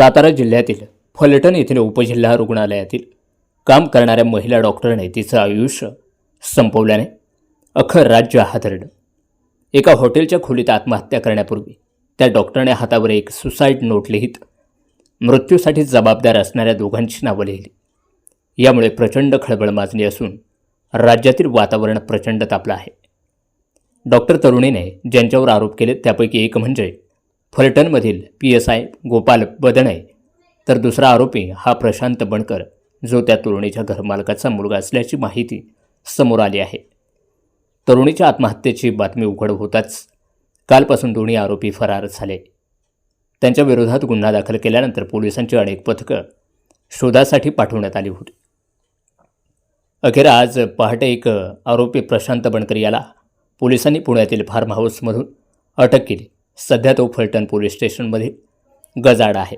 सातारा जिल्ह्यातील फलटण येथील उपजिल्हा रुग्णालयातील काम करणाऱ्या महिला डॉक्टरने तिचं आयुष्य संपवल्याने अखर राज्य हादरलं. एका हॉटेलच्या खोलीत आत्महत्या करण्यापूर्वी त्या डॉक्टरने हातावर एक सुसाईड नोट लिहित मृत्यूसाठी जबाबदार असणाऱ्या दोघांची नावं लिहिली. यामुळे प्रचंड खळबळ माजली असून राज्यातील वातावरण प्रचंड तापलं आहे. डॉक्टर तरुणीने ज्यांच्यावर आरोप केले त्यापैकी एक म्हणजे फलटणमधील P S I Gopal Badane. तर दुसरा आरोपी हा प्रशांत बनकर जो त्या तरुणीच्या घरमालकाचा मुलगा असल्याची माहिती समोर आली आहे. तरुणीच्या आत्महत्येची बातमी उघड होताच कालपासून दोन्ही आरोपी फरार झाले. त्यांच्या विरोधात गुन्हा दाखल केल्यानंतर पोलिसांची अनेक पथकं शोधासाठी पाठवण्यात आली होती. अखेर आज पहाटे एक आरोपी प्रशांत बनकर याला पोलिसांनी पुण्यातील फार्म हाऊसमधून अटक केली. सध्या तो फलटण पोलीस स्टेशनमध्ये गजाड आहे.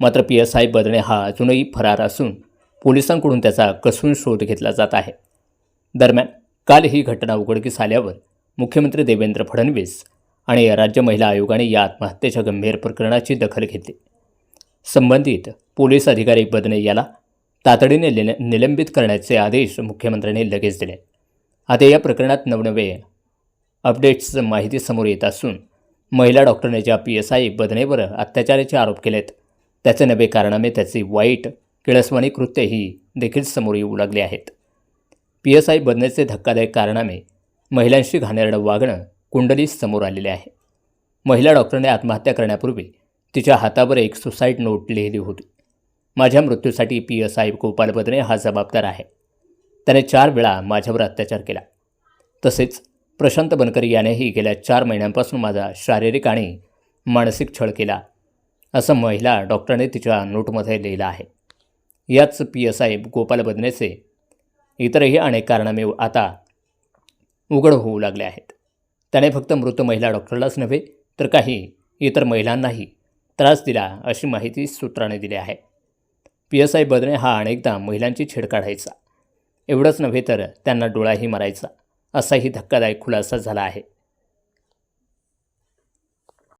मात्र पी एस आय बदणे हा अजूनही फरार असून पोलिसांकडून त्याचा कसून शोध घेतला जात आहे. दरम्यान काल ही घटना उघडकीस आल्यावर मुख्यमंत्री देवेंद्र फडणवीस आणि राज्य महिला आयोगाने या आत्महत्येच्या गंभीर प्रकरणाची दखल घेतली. संबंधित पोलीस अधिकारी बदने याला तातडीने निल निलंबित करण्याचे आदेश मुख्यमंत्र्यांनी लगेच दिले. आता या प्रकरणात नवनवे अपडेट्स माहिती समोर येत असून महिला डॉक्टरने ज्या पी एस आय बदनेवर अत्याचाराचे आरोप केलेत त्याचे नवे कारणामे त्याची वाईट किळसवाणी कृत्य ही देखील समोर येऊ लागली आहेत. पी एस आय बदनेचे धक्कादायक कारणामे महिलांशी घाणेरडं वागणं कुंडलीस समोर आलेले आहे. महिला डॉक्टरने आत्महत्या करण्यापूर्वी तिच्या हातावर एक सुसाईड नोट लिहिली होती. माझ्या मृत्यूसाठी P S I Gopal Badane हा जबाबदार आहे. त्याने चार वेळा माझ्यावर अत्याचार केला. तसेच प्रशांत बनकर यानेही गेल्या चार महिन्यांपासून माझा शारीरिक आणि मानसिक छळ केला असं महिला डॉक्टरने तिच्या नोटमध्ये लिहिलं आहे. याच पी एस आय गोपाल बदनेचे इतरही अनेक कारणामे आता उघड होऊ लागले आहेत. त्याने फक्त मृत महिला डॉक्टरलाच नव्हे तर काही इतर महिलांनाही त्रास दिला अशी माहिती सूत्राने दिली आहे. पी एस आय बदने हा अनेकदा महिलांची छेड काढायचा. एवढंच नव्हे तर त्यांना डोळाही मारायचा. असाही धक्कादायक खुलासा झाला आहे.